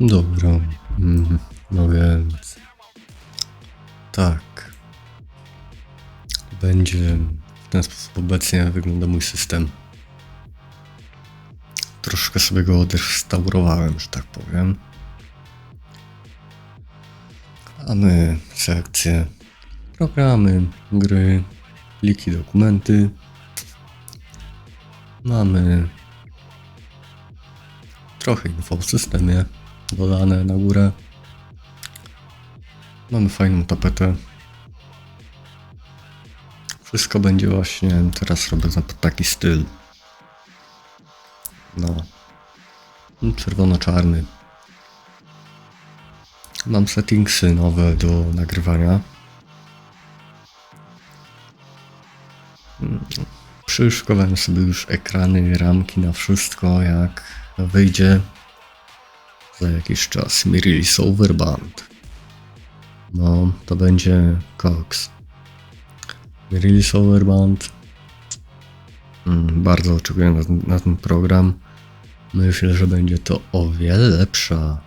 Dobra. Mm, no więc. Tak. Będzie w ten sposób obecnie wygląda mój system. Troszkę sobie go odrestaurowałem, że tak powiem. Mamy sekcje programy, gry, pliki, dokumenty. Mamy trochę info w systemie dodane na górę. Mamy fajną tapetę. Wszystko będzie właśnie teraz robię taki styl. No. Czerwono-czarny. Mam settingsy nowe do nagrywania. Mm, Przyszykowałem sobie już ekrany, ramki na wszystko, jak wyjdzie za jakiś czas mi release Overband. No, to będzie Cox. Mi release Overband. Mm, bardzo oczekuję na, na ten program. Myślę, że będzie to o wiele lepsza.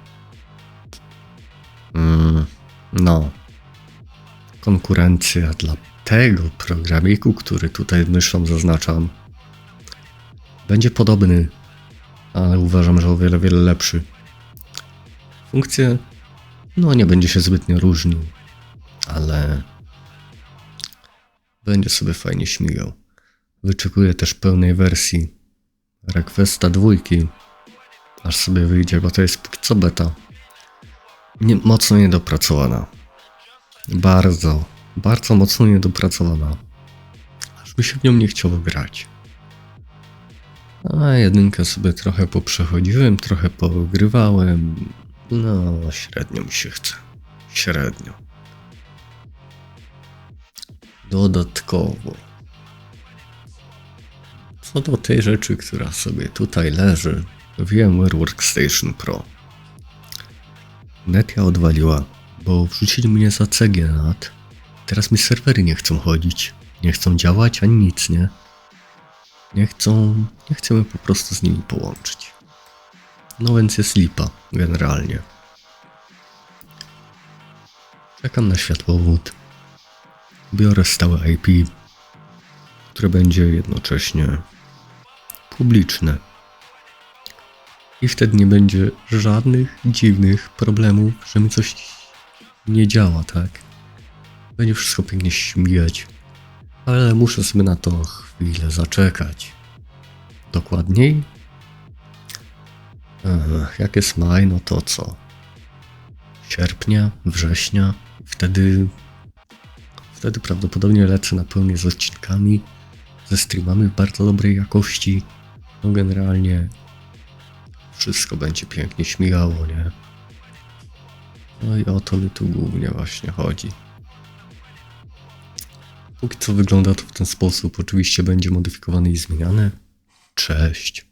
Mm, no. Konkurencja dla tego programiku, który tutaj myślą zaznaczam. Będzie podobny, ale uważam, że o wiele, wiele lepszy. Funkcje, no nie będzie się zbytnio różnił, ale będzie sobie fajnie śmigał. Wyczekuję też pełnej wersji Requesta dwójki, aż sobie wyjdzie, bo to jest póki co beta. Nie, mocno niedopracowana. Bardzo, bardzo mocno niedopracowana. Aż mi się w nią nie chciało grać. A jedynkę sobie trochę poprzechodziłem, trochę pogrywałem. No, średnio mi się chce. Średnio. Dodatkowo. Co do tej rzeczy, która sobie tutaj leży, VMware Workstation Pro. Netia odwaliła, bo wrzucili mnie za CGNAT. Teraz mi serwery nie chcą chodzić, nie chcą działać ani nic, nie? Nie chcą, nie chcemy po prostu z nimi połączyć. No więc jest lipa, generalnie. Czekam na światłowód. Biorę stałe IP, które będzie jednocześnie publiczne. I wtedy nie będzie żadnych dziwnych problemów, że mi coś nie działa, tak? Będzie wszystko pięknie śmigać. Ale muszę sobie na to chwilę zaczekać. Dokładniej? Jak jest maj, no to co? Sierpnia, września. Wtedy. Wtedy prawdopodobnie lecę na pełni z odcinkami, ze streamami w bardzo dobrej jakości. No generalnie wszystko będzie pięknie śmigało, nie? No i o to mi tu głównie właśnie chodzi. Póki co wygląda to w ten sposób. Oczywiście będzie modyfikowane i zmieniane. Cześć.